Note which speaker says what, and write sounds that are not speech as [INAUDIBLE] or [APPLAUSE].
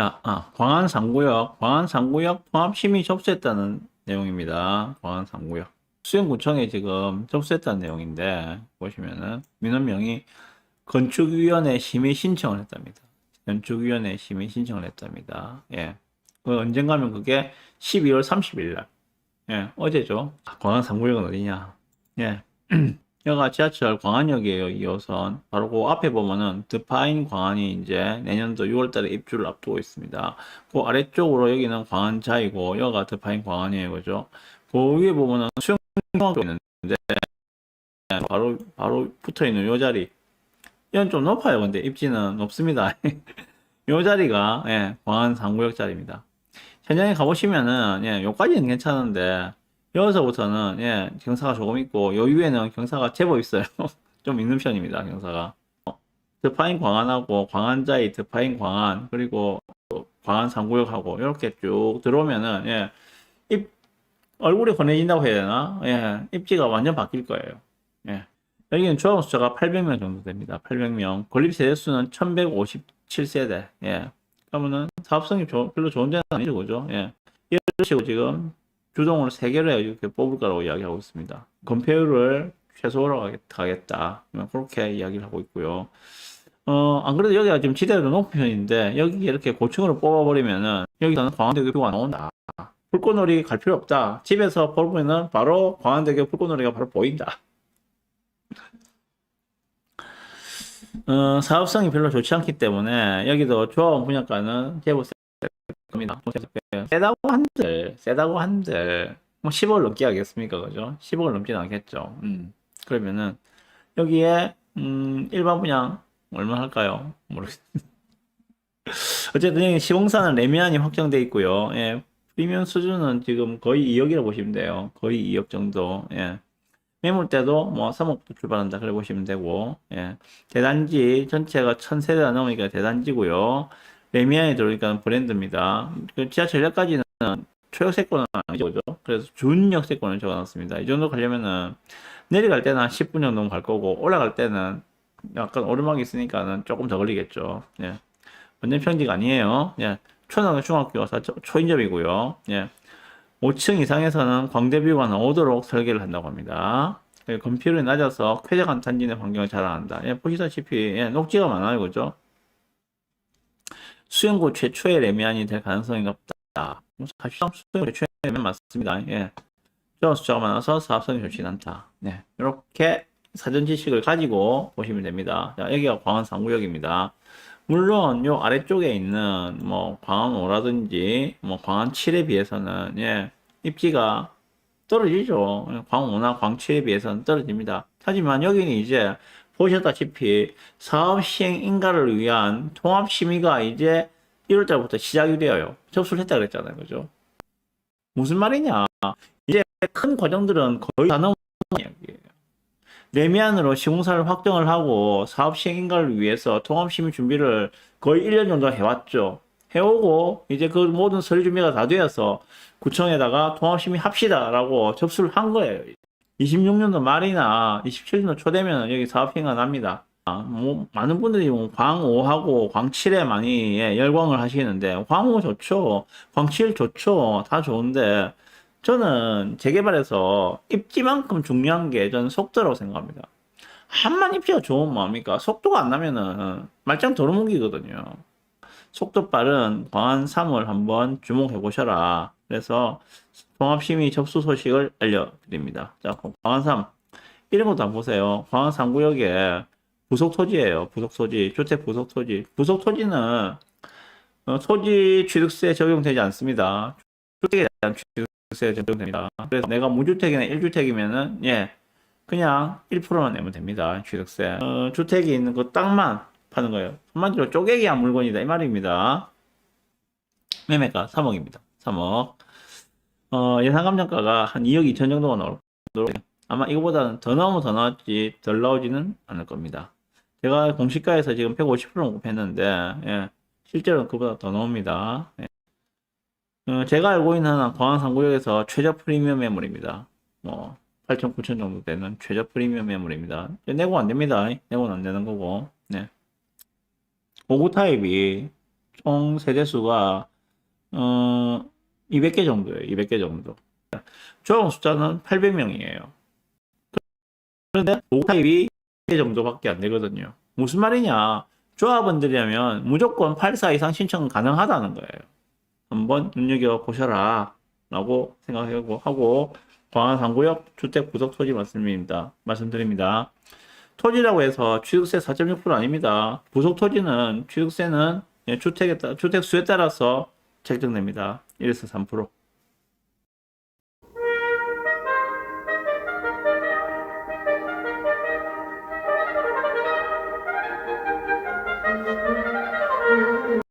Speaker 1: 자, 아, 광안 3구역, 광안 3구역 통합심의 접수했다는 내용입니다. 광안 3구역. 수영구청에 지금 접수했다는 내용인데, 보시면은, 민원명이 건축위원회 심의 신청을 했답니다. 건축위원회 심의 신청을 했답니다. 예. 그 언젠가면 그게 12월 30일 날. 예, 어제죠. 아, 광안 3구역은 어디냐? 예. [CLEARS THROAT] 여기가 지하철 광안역이에요, 2호선. 바로 그 앞에 보면은 드파인 광안이 이제 내년도 6월 달에 입주를 앞두고 있습니다. 그 아래쪽으로 여기는 광안자이고, 여기가 드파인 광안이에요, 그죠? 그 위에 보면은 수영장도 있는데, 바로, 바로 붙어 있는 요 자리. 이건 좀 높아요, 근데 입지는 높습니다. [LAUGHS] 요 자리가, 예, 광안 3구역 자리입니다. 현장에 가보시면은, 예, 요까지는 괜찮은데, 여기서부터는 예 경사가 조금 있고 요 위에는 경사가 제법 있어요. [LAUGHS] 좀 있는 편입니다. 경사가. 어, 드파인 광안하고 광안자이 드파인 광안 그리고 또 광안 3구역하고 이렇게 쭉 들어오면은 예 입 얼굴이 환해진다고 해야 되나? 예 입지가 완전 바뀔 거예요. 예 여기는 조합 숫자가 800명 정도 됩니다. 800명 건립 세대 수는 1157세대. 예 그러면은 사업성이 조- 별로 좋은 데는 아니죠, 그죠? 예 이런 식으로 지금 세 개로 이렇게 뽑을 거라고 이야기하고 있습니다. 건폐율을 최소로 하겠- 하겠다. 그렇게 이야기를 하고 있고요. 어, 안 그래도 여기가 지금 지대도 높은 편인데, 여기 이렇게 고층으로 뽑아버리면은, 여기서는 광안대교 뷰가 나온다. 불꽃놀이 갈 필요 없다. 집에서 보면은 바로 광안대교 불꽃놀이가 바로 보인다. 어, 사업성이 별로 좋지 않기 때문에, 여기도 조합원 분양가는 제법 세 겁니다. 세다고 한들, 세다고 한들, 뭐 10억을 넘게 하겠습니까? 그죠? 10억을 넘지는 않겠죠. 음. 그러면은, 여기에, 음, 일반 분양, 얼마 할까요? 모르겠습니다. [LAUGHS] 어쨌든 시공사는 레미안이 확정돼 있고요. 예. 프리미엄 수준은 지금 거의 2억이라고 보시면 돼요. 거의 2억 정도. 예. 매물대도 뭐 3억도 출발한다. 그래 보시면 되고, 예. 대단지 전체가 1000세대가 넘으니까 대단지고요. 레미안에 들어오니까 브랜드입니다. 그 지하철역까지는 초역세권은 아니죠. 그래서 준역세권을 적어놨습니다. 이 정도 가려면은 내려갈 때는 한 10분 정도 갈 거고 올라갈 때는 약간 오르막이 있으니까는 조금 더 걸리겠죠. 예. 완전 평지가 아니에요. 예. 초등학교, 중학교 초인접이고요. 예. 5층 이상에서는 광대뷰가 나오도록 설계를 한다고 합니다. 예, 건폐율이 낮아서 쾌적한 단지 내 환경을 자랑한다. 예, 보시다시피 예, 녹지가 많아요, 그죠? 수영구 최초의 레미안이 될 가능성이 높다. 사실상 수영구 최초의 레미안 맞습니다. 예. 저 숫자가 많아서 사업성이 좋진 않다. 네. 이렇게 사전 지식을 가지고 보시면 됩니다. 자, 여기가 광안 3구역입니다. 물론 요 아래쪽에 있는 뭐 광안 5라든지 뭐 광안 7에 비해서는 예, 입지가 떨어지죠. 광 5나 광 7에 비해서는 떨어집니다. 하지만 여기는 이제 보셨다시피 사업 시행 인가를 위한 통합 심의가 이제 1월 달부터 시작이 되어요. 접수를 했다 그랬잖아요. 그죠? 무슨 말이냐? 이제 큰 과정들은 거의 다 넘은 이야기예요. 레미안으로 시공사를 확정을 하고 사업 시행 인가를 위해서 통합 심의 준비를 거의 1년 정도 해왔죠. 해오고 이제 그 모든 서류 준비가 다 되어서 구청에다가 통합 심의 합시다라고 접수를 한 거예요. 26년도 말이나 27년도 초 되면 여기 사업 행위가 납니다. 아, 뭐 많은 분들이 뭐 광5하고 광7에 많이 예, 열광을 하시는데 광5 좋죠. 광7 좋죠. 다 좋은데 저는 재개발에서 입지만큼 중요한 게 저는 속도라고 생각합니다. 한만 입지가 좋은 마음이니까 속도가 안 나면은 말짱 도루묵이거든요. 속도 빠른 광안 3을 한번 주목해 보셔라. 그래서 종합심의 접수 소식을 알려드립니다. 자, 광안 3 이런 것도 한번 보세요. 광안 3구역에 부속 토지예요. 부속 토지, 주택 부속 토지. 부속 토지는 어, 토지 취득세 적용되지 않습니다. 주택에 대한 취득세 적용됩니다. 그래서 내가 무주택이나 1주택이면은 예 그냥 1%만 내면 됩니다. 취득세. 어, 주택이 있는 그 땅만 파는 거예요. 한마디로 쪼개기한 물건이다 이 말입니다. 매매가 3억입니다. 3억. 어, 예상 감정가가 한 2억 2천 정도가 나올 거예요. 아마 이거보다는 더 나오면 더 나올지 덜 나오지는 않을 겁니다. 제가 공시가에서 지금 150% 언급했는데 예, 실제로는 그보다 더 나옵니다. 예. 어, 제가 알고 있는 한 광안상구역에서 최저 프리미엄 매물입니다. 뭐 8천, 9천 정도 되는 최저 프리미엄 매물입니다. 내고 안 됩니다. 내고는 안 되는 거고. 네. 5구 타입이 총 세대수가 어 200개 정도예요. 200개 정도. 조합원 숫자는 800명이에요. 그런데 보호타입이 1개 정도밖에 안 되거든요. 무슨 말이냐? 조합원들이라면 무조건 84 이상 신청 가능하다는 거예요. 한번 눈여겨 보셔라. 라고 생각하고 하고 광안 3구역 주택 부속 토지 말씀입니다. 말씀드립니다. 토지라고 해서 취득세 4.6% 아닙니다. 부속 토지는 취득세는 예, 주택에 따 주택 수에 따라서 책정됩니다. 1에서 3%.